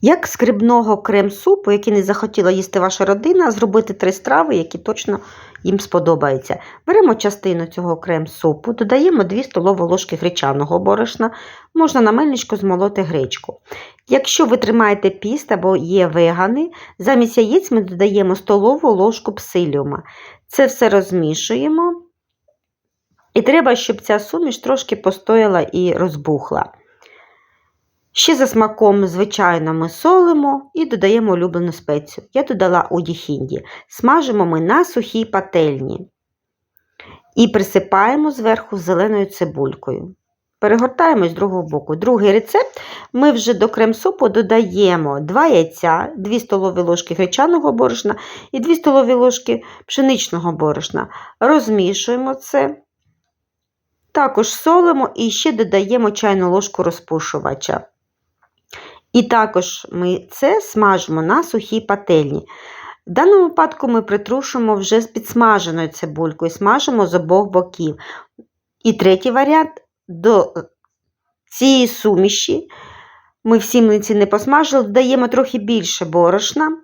Як з грибного крем-супу, який не захотіла їсти ваша родина, зробити три страви, які точно їм сподобаються. Беремо частину цього крем-супу, додаємо 2 столові ложки гречаного борошна, можна на мельничку змолоти гречку. Якщо ви тримаєте піст або є вегани, замість яєць ми додаємо столову ложку псиліума. Це все розмішуємо. І треба, щоб ця суміш трошки постояла і розбухла. Ще за смаком, звичайно, ми солимо і додаємо улюблену спецію. Я додала у діхінді. Смажимо ми на сухій пательні. І присипаємо зверху зеленою цибулькою. Перегортаємо з другого боку. Другий рецепт ми вже до крем-супу додаємо 2 яйця, 2 столові ложки гречаного борошна і 2 столові ложки пшеничного борошна. Розмішуємо це. Також солимо і ще додаємо чайну ложку розпушувача. І також ми це смажимо на сухій пательні. В даному випадку ми притрушимо вже з підсмаженою цибулькою, смажимо з обох боків. І третій варіант до цієї суміші, ми всі млинці не посмажили, додаємо трохи більше борошна,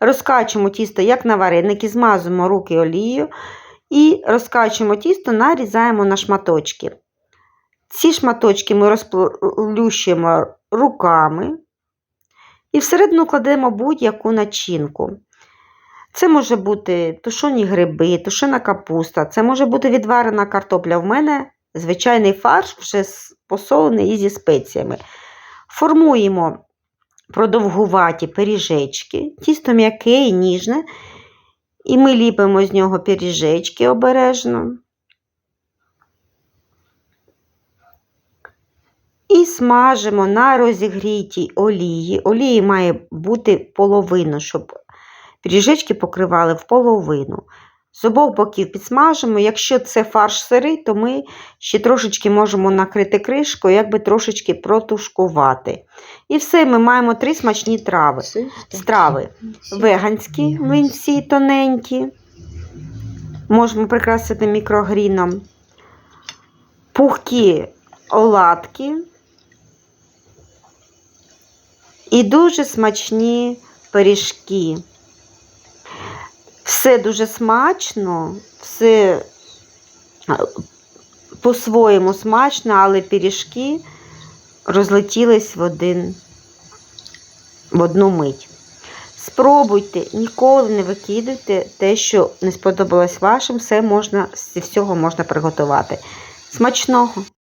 розкачуємо тісто, як на вареники, змазуємо руки олією і розкачуємо тісто, нарізаємо на шматочки. Ці шматочки ми розплющуємо руками і всередину кладемо будь-яку начинку. Це може бути тушоні гриби, тушена капуста, це може бути відварена картопля. В мене звичайний фарш вже посолений і зі спеціями. Формуємо продовгуваті пиріжечки, тісто м'яке і ніжне, і ми ліпимо з нього пиріжечки обережно. І смажимо на розігрітій олії. Олії має бути половину, щоб пиріжечки покривали в половину. З обох боків підсмажимо. Якщо це фарш сирий, то ми ще трошечки можемо накрити кришкою, якби трошечки протушкувати. І все, ми маємо три смачні трави. страви. Веганські млинці тоненькі. Можемо прикрасити мікрогріном. Пухкі оладки. І дуже смачні пиріжки. Все дуже смачно, все по-своєму смачно, але пиріжки розлетілись в один, в одну мить. Спробуйте, ніколи не викидуйте те, що не сподобалось вашим, все можна, з всього можна приготувати. Смачного!